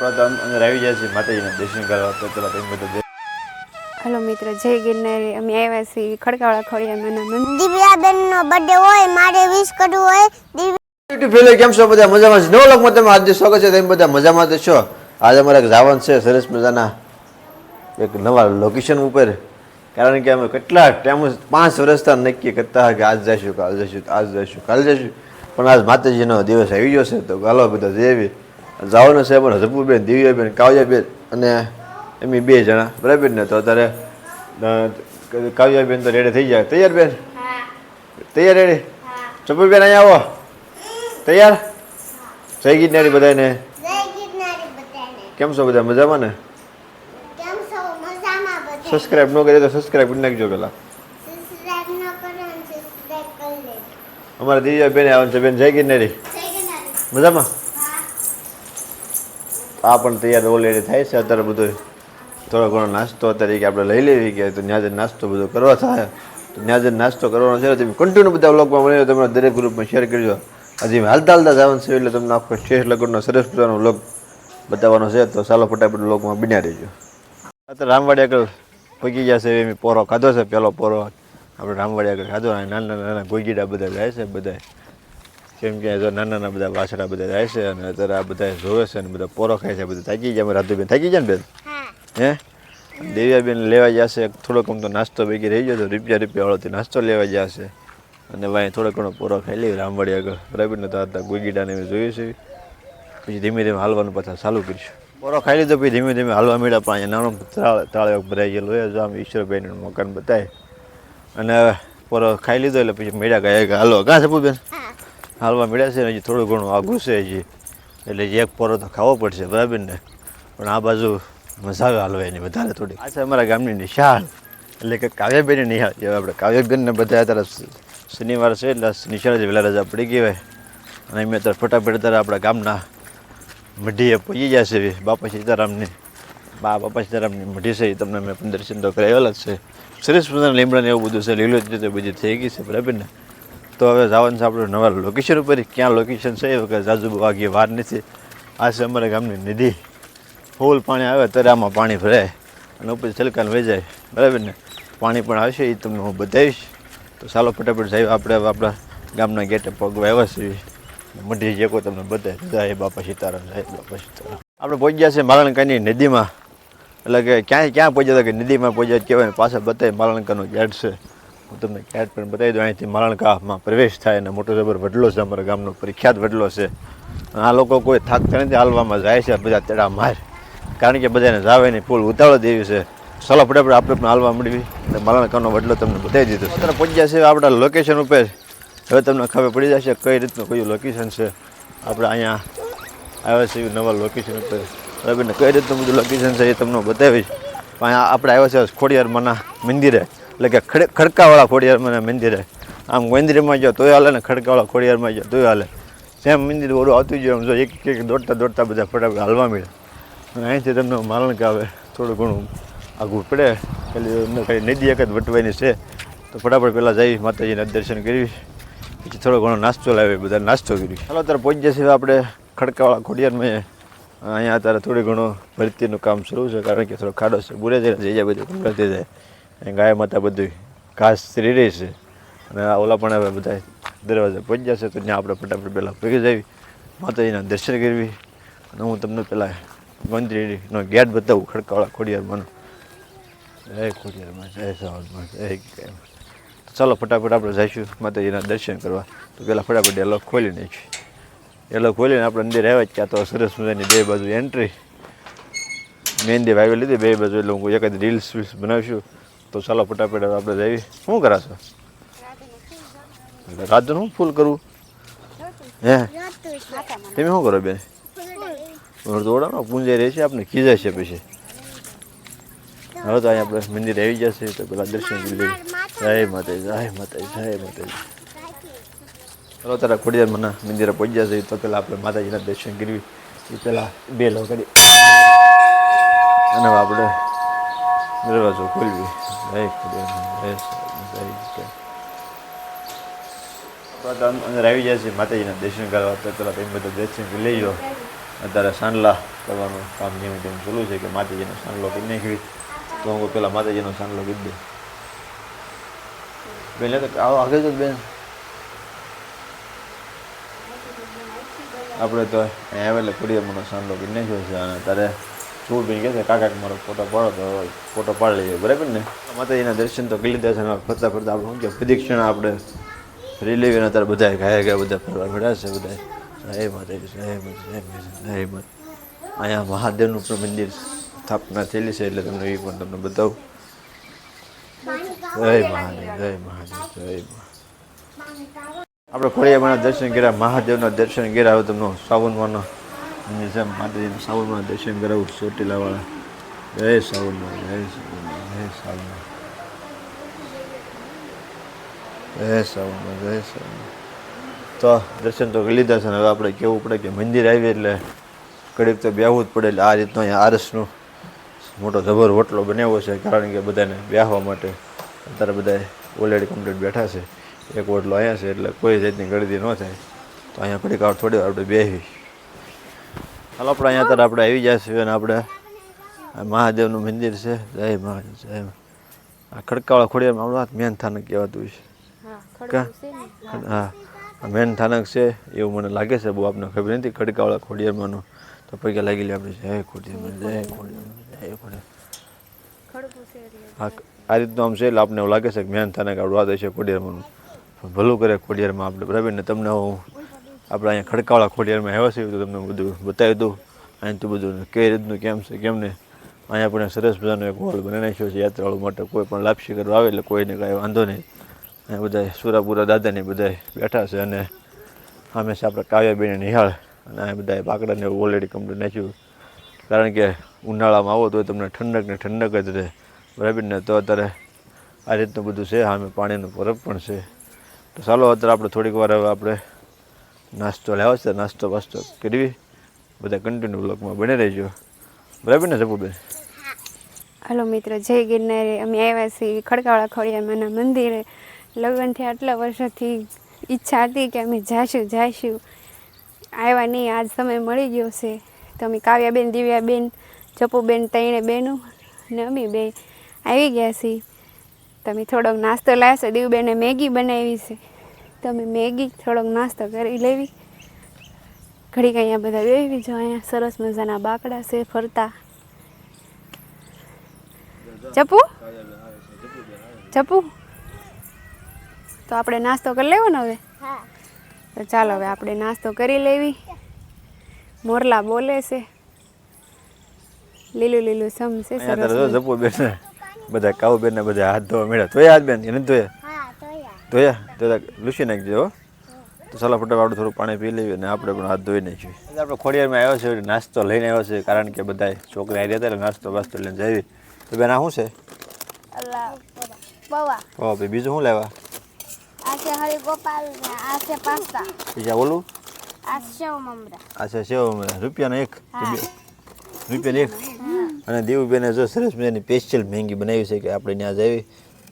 પ્રથમ અંદર આવી જાય છે માતાજીના દર્શન કરવા તો પેલા તમે બધા હેલો મિત્ર જય ગિરનારી. અમે આવ્યા છીએ ખડકાવાળા ખોડિયામાના મંદિર. દિવ્યાબેનનો બર્થડે હોય મારે વિશ કરવું હોય દિવ્યા ફેલે કેમ છો? બધા મજામાં છે? નવો લોકમાં તમે આજે સ્વાગત છે. તમે બધા મજામાં તો છો? આજે અમારે એક જાવન છે સરસ મજાના એક નવા લોકેશન ઉપર. કારણ કે અમે કેટલા ટાઈમ પાંચ વર્ષથી નક્કી કરતા હતા કે આજ જઈશું કાલ જઈશું આજ જઈશું કાલ જઈશું. પણ આજ માતાજીનો દિવસ આવી ગયો છે તો ગાલો બધા જેવી જવાનું સાહેબ પણ હજપુબેન દિવ્યાબેન કાવ્યાબેન અને એમની બે જણા. બરાબર ને? તો અત્યારે કાવ્યાબેન તો રેડી થઈ જાય તૈયાર બેન? તૈયાર રેડી ચપુરબેન અહીંયા આવો. તૈયાર? જય ગીરનારી બધાને. કેમ છો બધા? મજામાં ને? સબસ્ક્રાઇબ ન કરી તો સબસ્ક્રાઇબ કરી નાખજો પેલા. અમારા દિવ્યા બેન આવે છે. બેન જય ગીરનારી મજામાં? આ પણ તૈયાર ઓલરેડી થાય છે. અત્યારે બધું થોડો ઘણો નાસ્તો તરીકે આપણે લઈ લેવી કે ત્યાં જઈને નાસ્તો બધો કરવા થાય. તો ત્યાં જઈને નાસ્તો કરવાનો છે. તમે કન્ટિન્યુ બધા વ્લોગમાં મળ્યો તમે દરેક ગ્રુપમાં શેર કરજો. હજી હાલતા હાલતા જવાનું છે એટલે તમને આખો શેષ લગ્નનો સરસ મજાનો વ્લોગ બતાવવાનો છે. તો ચાલો ફટાફટ વ્લોગમાં બિના રહેજો. અત્યારે રામવાડી આગળ પગી ગયા છે. એમ પોરો ખાધો છે. પહેલો પોરો આપણે રામવાડી આગળ ખાધો નાના નાના ગોગીડા બધા જાય છે બધા કેમ કે જો નાના નાના બધા વાછડા બધા જાય છે અને અત્યારે આ બધા જોવે છે અને બધા પોરો ખાય છે, બધા થાકી ગયા. રાધુબેન થાકી ગયા ને બેન? હા? દેવ્યાબેન લેવા જશે. થોડોક આમ તો નાસ્તો ભેગી રહી ગયો તો રૂપિયા રૂપિયા વાળોથી નાસ્તો લેવા જશે. અને ભાઈ થોડો ઘણો પોરો ખાઈ લઈએ રામવાડી આગળ બરાબર ને તો હતા ગુગીડાને મેં જોયું છે. પછી ધીમે ધીમે હાલવાનું પાછા ચાલુ કરીશું. પોરો ખાઈ લીધો, પછી ધીમે ધીમે હાલવા મળ્યા પણ અહીંયા નાનો તાળ ભરાઈ ગયેલો હોય. જો આમ ઈશ્વરભાઈનું મકાન બતાવે અને પોરો ખાઈ લીધો એટલે પછી મેળ્યા ગયા હાલો કાં છે બેન હાલવા મળ્યા છે ને હજી થોડું ઘણું આઘું છે હજી. એટલે એક પોરો તો ખાવો પડશે, બરાબર ને? પણ આ બાજુ મજા આવે હાલવાની વધારે થોડી આ છે અમારા ગામની નિશાળ. એટલે કે કાવ્યાબેનની નિહાળ જેવા આપણે કાવ્યાબેનને બધા અત્યારે શનિવાર છે, એટલે નિશાળ જ વહેલા રજા પડી ગઈ હોય. અને અમે અત્યારે ફટાફટ અત્યારે આપણા ગામના મઢીએ પહોંચી છે બાપા સીતારામની. બા બાપા સીતારામની મઢી છે, એ તમને મેં દર્શન તો કરાવેલા જ છે. સરસ મજાના લીમડાને એવું બધું છે લીલો જ બધી થઈ ગઈ છે, બરાબર ને? તો હવે જવાનું છે આપણે નવા લોકેશન ઉપર ક્યાં લોકેશન છે એ વખત જાજુ વાગીએ વાર નથી. આ છે અમારા ગામની નદી. ફૂલ પાણી આવે ત્યારે આમાં પાણી ભરાય અને ઉપર છલકાને વહી જાય. બરાબર ને? પાણી પણ આવશે એ તમને હું બતાવીશ. તો ચાલો ફટાફટ જાય આપણે આપણા ગામના ગેટે પગવા આવ્યા છીએ મઢી જે કોઈ તમને બતાવી જાય બાપા સીતારામ, જાય બાપા સીતારામ. આપણે પહોંચ્યા છે માલણકાની નદીમાં. એટલે કે ક્યાંય ક્યાં પહોંચ્યા હતા કે નદીમાં પહોંચ્યા, કહેવાય પાછા બતાવી માલણકાનો ગેટ છે. તમને ગેટ પણ બતાવી દઉં. અહીંથી માલણકામાં પ્રવેશ થાય અને મોટો જબર વડલો છે, અમારા ગામનો પ્રખ્યાત વડલો છે. આ લોકો કોઈ થાકતા નથી, હાલવામાં જાય છે, બધા તેડા માર. કારણ કે બધાને જાવે નહીં ફૂલ ઉતાવળ દેવી છે. ચાલો પડે આપણે પણ હાલવા મળવી અને માલણકાનો વડલો તમને બતાવી દીધો અત્યારે પહોંચ્યા છે આપણા લોકેશન ઉપર. હવે તમને ખબર પડી જશે કઈ રીતનું કયું લોકેશન છે. આપણે અહીંયા આવ્યા છે નવા લોકેશન ઉપર. બરાબર કઈ રીતનું બધું લોકેશન છે એ તમને બતાવીશ. અહીંયા આપણે આવ્યા છે ખોડિયારમાંના મંદિરે. એટલે કે ખડ, ખડકાવાળા ખોડિયારમાંના મંદિરે. આમ મંદિરમાં જો તોય હાલે ને ખડકાવાળા ખોડિયારમાં જો તોય હાલે. સેમ મંદિર ઓરું આવતું જ આમ જો એક એક દોડતા દોડતા બધા ફટાફટ હાલવા મળે અને અહીંથી તમને માલણક આવે, થોડું ઘણું આગું પડે. એટલે ખાલી નદી એક જ વટવાની છે. તો ફટાફટ પહેલાં જઈ માતાજીના દર્શન કરી. પછી થોડો ઘણો નાસ્તો લાવે, બધા નાસ્તો કર્યો ચાલો અત્યારે પહોંચી જશે આપણે ખડકાવાળા ખોડિયારમાં. અહીંયા અત્યારે થોડી ઘણું ભરતીનું કામ શરૂ છે, કારણ કે થોડો ખાડો છે. બુરે જઈને જઈ જાય બધું ભરતી જાય અહીં ગાય માતા બધું ઘાસ શ્રી રહી છે. અને ઓલા પણ હવે બધા દરવાજા પહોંચી જશે તો ત્યાં આપણે ફટાફટ પહેલાં ભેગી જવી માતાજીના દર્શન કરવી. અને હું તમને પહેલાં મંદિરનો ગેટ બતાવું, ખડકાવાળા ખોડિયારમાંનો. જય ખોડિયારમાં, જય સાવરમાં, જય ચાલો ફટાફટ આપણે જઈશું માતાજીના દર્શન કરવા. તો પહેલાં ફટાફટ લોક ખોલી નાખીએ. એ લોક ખોલીને આપણે અંદર આવ્યા જ ક્યાં તો સરસ મજાની બે બાજુ એન્ટ્રી મહેંદી વાવી લીધી, બે બાજુ એટલે હું એકાદ રીલ્સ વીલ્સ બનાવીશું. તો ચાલો ફટાફટ આપણે જઈએ. શું કરાશો રાતનું હું ફૂલ કરવું હે? તમે શું કરો બેન? દોડાનો પૂંજાઈ રહેશે આપણે ખીજાય છે પછી. હવે તો અહીંયા આપણે મંદિર આવી જશે, તો પેલા દર્શન કરી લઈએ. જય માતાજી જય માતાજી જય માતાજી. ચલો તારા ખોડિયાર મંદિરે પહોંચ્યા જશે તો પેલા આપણે માતાજીના દર્શન કરવી. એ પેલા બે લો કરી. અને આપણે દરવાજો ખોલવી. જય ખોડિયાર અંદર આવી જાય છે માતાજીના દર્શન કરવા, તો પેલા તમે બધા દર્શન કરી લેજો. અત્યારે સાંડલા કરવાનું કામ ધીમે ધીમે ચાલુ છે કે માતાજીનો સાંડલો કરી નાખવી. તો હું પેલા માતાજીનો સાંડલો કરી દઉં. પહેલાં તો આવો આગળ જ બેન. આપણે તો અહીંયા આવે એટલે કુડિયામાંનો સાંડલો કરી નાખ્યો છે અને તારે શું બી કહે છે કાકા મારો ફોટો પાડો તો ફોટો પાડી લઈએ બરાબર ને? માતાજીના દર્શન તો કરી લીધા છે ફરતા ફરતા આપણે કે પ્રદક્ષિણ આપણે રિલેવીને અત્યારે બધા ગયા ગયા બધા ફરવા મળ્યા છે બધા હે માતાજી હે માતા હે માતા અહીંયા મહાદેવનું પણ મંદિર સ્થાપના થયેલી છે એટલે તમને એ પણ તમને બતાવું. જય મહાદેવ જય મહાદેવ જય મહાદેવ. આપણે ખોડિયામાના દર્શન કર્યા, મહાદેવના દર્શન કર્યા. હવે તમને સાવનમાંનો જેમ માતાજીના સાવનમાં દર્શન કરાવું ચોટીલાવાળા. જય સાવનમાં જય સાવનમાં જય સાવનમાં જય સાવનમાં જય સાવનમાં તો દર્શન તો કરી લીધા છે ને હવે આપણે કેવું પડે કે મંદિર આવી એટલે કડીક તો બેહવું જ પડે એટલે આ રીતનો અહીંયા આરસનો મોટો જબર હોટલો બનાવ્યો છે, કારણ કે બધાને બેહવા માટે અત્યારે બધા ઓલરેડી કમ્પ્લીટ બેઠા છે. એક ઓટલો અહીંયા છે એટલે કોઈ જાતની ગળદી ન થાય. તો અહીંયા ઘડીક વાર થોડી વાર આપણે બેસી હાલ આપણે અહીંયા અત્યારે આપણે આવી જઈશું અને આપણે આ મહાદેવનું મંદિર છે. જય મહાદેવ જય આ ખડકાવાળા ખોડિયારમાં આપણું મેન થાનક કહેવાતું છે. કા હા. મેન થાનક છે એવું મને લાગે છે બહુ આપણને ખબર નથી ખડકાવાળા ખોડિયારમાંનું. તો પૈકી લાગી લે આપણે જય ખોડિયારમાં જય ખોડિયારમાં જય ખોડિયાર હા આ રીતનું આમ છે એટલે આપણને એવું લાગે છે કે મેન થાનક આપણું આ છે ખોડિયારમાંનું. પણ ભલું કરે ખોડિયારમાં આપણે, બરાબર ને? તમને હું આપણે અહીંયા ખડકાવાળા ખોડિયારમાં આવ્યા છે, તો તમને બધું બતાવી દઉં. તો બધું કઈ રીતનું, કેમ છે, કેમ ને અહીંયા આપણે સરસ મજાનો એક હોલ બનાવી નાખ્યો છે, યાત્રાળુ માટે કોઈ પણ લાપસી કરવા આવે એટલે કોઈને કાંઈ વાંધો નહીં. અહીંયા બધા સુરાપુરા દાદાને બધા બેઠા છે અને સામે છે આપણે કાવ્યાબેન નિહાળ. અને આ બધા બાકડાને ઓલરેડી કમ્પ્લીટ નાખ્યું. કારણ કે ઉનાળામાં આવો તો તમને ઠંડક ને ઠંડક જ રહે. બરાબર ને? તો અત્યારે આ રીતનું બધું છે, સામે પાણીનો પરબ પણ છે. તો ચાલો અત્યારે આપણે થોડીક વાર હવે આપણે નાસ્તો લેવો છે, નાસ્તો વાસ્તો કરવી બધા કન્ટિન્યુ બ્લોગમાં બની રહેજો. બરાબર ને જપુબેન? હલો મિત્રો, જય ગિરનારે. અમે આવ્યા છીએ ખડકાવાળા ખોડિયામાના મંદિરે. લગ્નથી આટલા વર્ષોથી ઈચ્છા હતી કે અમે જાશું જાશું. આવ્યા નહીં, આજ સમય મળી ગયો છે. તો અમે કાવ્યાબેન, દિવ્યાબેન, જપુબેન ત્રણે બેનું ને અમે બે આવી ગયા છીએ. તમે થોડોક નાસ્તો લાવશો દીવબેને મેગી બનાવી છે. તમે મેગી થોડોક નાસ્તો કરી લેવી. ઘડીક અહીંયા બધા બેવી જો અહીંયા સરસ મજાના બાકડા છે ફરતા. ચપુ ચપુ તો આપણે નાસ્તો કરી લેવો ને હવે તો ચાલો હવે આપણે નાસ્તો કરી લેવી. મોરલા બોલે છે. લીલું લીલું સમ છે સરસ અત્યારે જો જપુબેન બધા કાવુબેન ને બધા હાથ ધોવા મળ્યા ધોયા હાથ બેન એને ધોયા? હા ધોયા. તો લૂસી નાખજો હો. તો સલાહ ફટાફટ આપણે થોડું પાણી પી લઈએ અને આપણે પણ હાથ ધોઈ નાખીએ. આપણે ખોડિયારમાં આવ્યો છે નાસ્તો લઈને આવ્યો છે કારણ કે બધા છોકરા આવી હતા નાસ્તો બાસ્તો લઈને જઈએ તો બેન આ શું છે? ભાઈ બીજું શું લેવા આ છે હરિ ગોપાલ ને આ છે પાસ્તા. બીજા બોલું આ સેવ મમરા. આ છે સેવ રૂપિયાનો એક. રૂપિયાનો એક. અને દેવુબેને જો સરસ મજાની સ્પેશિયલ મેંગી બનાવી છે કે આપણે ત્યાં જઈએ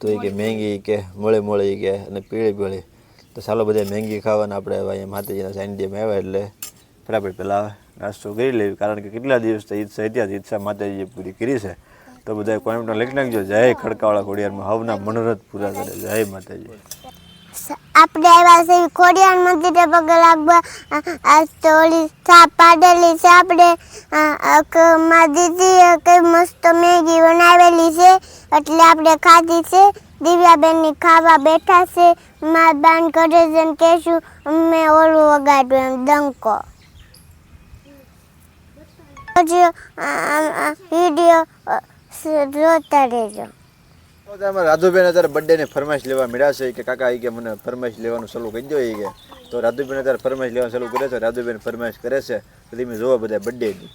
તો એ કે મેંગી કે મળે મળે એ કે અને પીળે પીળે. તો ચાલો બધા મહેંગી ખાવાના આપણે અહીંયા માતાજીના સાનિધ્યમાં આવ્યા એટલે ફટાફટ પહેલાં નાસ્તો કરી લેવી. કારણ કે કેટલા દિવસથી ઈચ્છા હતી ઈચ્છા માતાજીએ પૂરી કરી છે. તો બધા કોમેન્ટમાં લખી નાખજો. જય ખડકાવાળા ખોડિયારમાં હવના મનોરથ પૂરા કરે. જય માતાજી. આપણે આવ્યા છે મંદિરે પગે લાગવા આ ઓલી પાડેલી છે આપણે. માં દીદીએ કઈ મસ્ત મેગી બનાવેલી છે. એટલે આપણે ખાધી છે. દિવ્યાબેનની ખાવા બેઠા છે. માર બાન કરે છે ને કહેશું, અમે ઓલું વગાડ્યું એમ, ડંકો. પછી વીડિયો જોતા રહેજો. રાધુબેન અત્યારે બર્થડે ની ફરમાઈશ લેવા મળ્યા છે કે કાકા એ કે મને ફરમાઈશ લેવાનું સલું કરી દો એ કે. તો રાધુબેન અત્યારે ફરમાઈશ લેવાનું ચાલુ કરે છે રાધુબેન ફરમાઈશ કરે છે તો તમે જોવો બધા બર્થડે ની.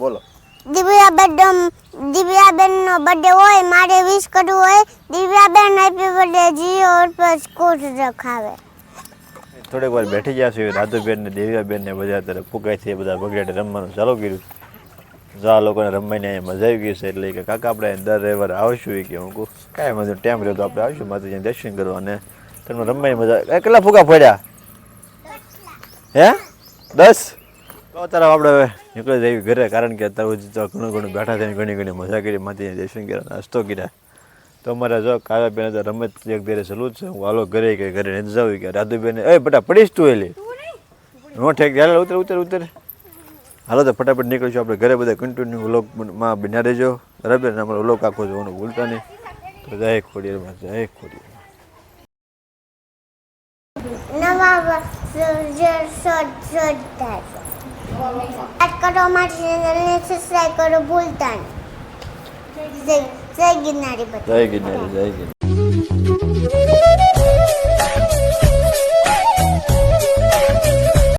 બોલો. દિવ્યાબેન દિવ્યાબેનનો બર્થડે હોય મારે વિશ કરવું હોય દિવ્યાબેન હેપી બર્થડે જીઓ ઉપર સ્કૂટ રખાવે. થોડીક વાર બેઠી છે રાધુબેન ને દિવ્યાબેન ને બધા અત્યારે છે બધા બગડે રમવાનું ચાલુ કર્યું. જો આ લોકોને રમવાની અહીંયા મજા આવી ગઈ છે એટલે કે કાકા આપણે દર રવિવારે આવશું એ કે હું કહું કાંઈ મજા ટાઈમ રહ્યો તો આપણે આવશું માતાજીને દર્શન કરવા અને તમને રમવાની મજા. એ કેટલા ફૂગા પડ્યા હે? દસ? તો અત્યારે આપણે હવે નીકળી જઈએ ઘરે કારણ કે અત્યારે તો ઘણું ઘણું બેઠા થઈને ઘણી ઘણી મજા કરી માતાજીના દર્શન કર્યા નાસ્તો કર્યા. તો અમારે જો કાવ્યા બેન તો રમત એક ઘરે સલું છે હું હાલો ઘરે કે ઘરે નથી જાવ કે રાધુબેન એ બટા પડીશ તું એલી? નો ઠેક હાલ ઉતર ઉતર ઉતર. હાલો તો ફટાફટ નીકળીશું આપણે ઘરે બધા કન્ટિન્યુ વ્લોગમાં બિના રહેજો. બરાબર? ને અમારો વ્લોગ આખો જોવાનું ભૂલતા નહીં. તો જય ખોડિયારમાં જય ખોડિયાર ભૂલતા નહીં. જય ગિરનારી જય ગિરનારી જય ગિરનારી.